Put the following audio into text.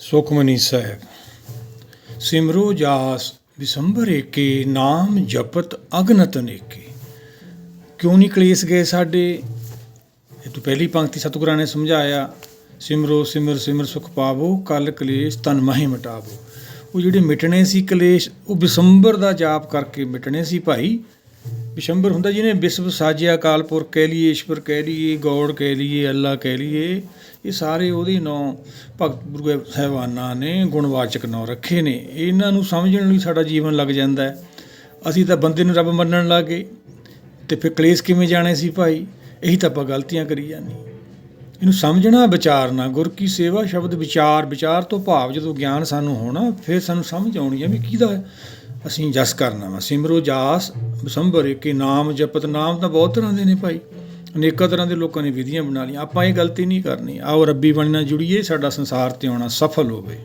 ਸੁਖਮਨੀ ਸਾਹਿਬ, ਸਿਮਰੋ ਜਾਸ ਵਿਸੰਬਰ ਏਕੇ, ਨਾਮ ਜਪਤ ਅਗਨਤ ਅਨੇਕੇ ਕਿਉਂ ਨਹੀਂ ਕਲੇਸ਼ ਗਏ ਸਾਡੇ? ਇਹ ਤੋਂ ਪਹਿਲੀ ਪੰਕਤੀ ਸਤਿਗੁਰਾਂ ਨੇ ਸਮਝਾਇਆ, ਸਿਮਰੋ, ਸਿਮਰ ਸਿਮਰ ਸੁਖ ਪਾਵੋ, ਕਲ ਕਲੇਸ਼ ਤਨ ਮਹਿ ਮਿਟਾਵੋ। ਉਹ ਜਿਹੜੇ ਮਿਟਣੇ ਸੀ ਕਲੇਸ਼, ਉਹ ਵਿਸੰਬਰ ਦਾ ਜਾਪ ਕਰਕੇ ਮਿਟਣੇ ਸੀ ਭਾਈ। ਵਿਸ਼ੰਬਰ ਹੁੰਦਾ ਜਿਹਨੇ ਵਿਸ਼ਵ ਸਾਜਿਆ, ਕਾਲਪੁਰ ਕਹਿ ਲਈਏ, ਈਸ਼ਵਰ ਕਹਿ ਲਈਏ ਗੌਡ ਕਹਿ ਲਈਏ, ਅੱਲਾ ਕਹਿ ਲਈਏ, ਇਹ ਸਾਰੇ ਉਹਦੇ ਨਾਂ ਭਗਤ ਗੁਰੂ ਸਾਹਿਬਾਨਾਂ ਨੇ ਗੁਣਵਾਚਕ ਨਾਂ ਰੱਖੇ ਨੇ। ਇਹਨਾਂ ਨੂੰ ਸਮਝਣ ਲਈ ਸਾਡਾ ਜੀਵਨ ਲੱਗ ਜਾਂਦਾ ਹੈ। ਅਸੀਂ ਤਾਂ ਬੰਦੇ ਨੂੰ ਰੱਬ ਮੰਨਣ ਲੱਗੇ, ਤੇ ਫਿਰ ਕਲੇਸ਼ ਕਿਵੇਂ ਜਾਣੇ ਸੀ ਭਾਈ? ਇਹੀ ਤਾਂ ਆਪਾਂ ਗਲਤੀਆਂ ਕਰੀ ਜਾਂਦੇ ਇਹਨੂੰ ਸਮਝਣਾ, ਵਿਚਾਰਨਾ, ਗੁਰ ਕੀ ਸੇਵਾ ਸ਼ਬਦ ਵਿਚਾਰ ਵਿਚਾਰ ਤੋਂ ਭਾਵ ਜਦੋਂ ਗਿਆਨ ਸਾਨੂੰ ਹੋਣਾ, ਫਿਰ ਸਾਨੂੰ ਸਮਝ ਆਉਣੀ ਹੈ ਵੀ ਕਿਹਦਾ ਅਸੀਂ ਜਸ ਕਰਨਾ ਵਾ। ਸਿਮਰੋ ਜਾਸ ਬਸੰਭਰ ਏਕੇ ਨਾਮ ਜਪਤ। ਨਾਮ ਤਾਂ ਬਹੁਤ ਤਰ੍ਹਾਂ ਦੇ ਨੇ ਭਾਈ। ਅਨੇਕਾਂ ਤਰ੍ਹਾਂ ਦੇ ਲੋਕਾਂ ਨੇ ਵਿਧੀਆਂ ਬਣਾ ਲਈਆਂ। ਆਪਾਂ ਇਹ ਗਲਤੀ ਨਹੀਂ ਕਰਨੀ। ਆਓ ਰੱਬੀ ਬਣਨਾ ਜੁੜੀਏ, ਸਾਡਾ ਸੰਸਾਰ ਤੇ ਆਉਣਾ ਸਫਲ ਹੋਵੇ।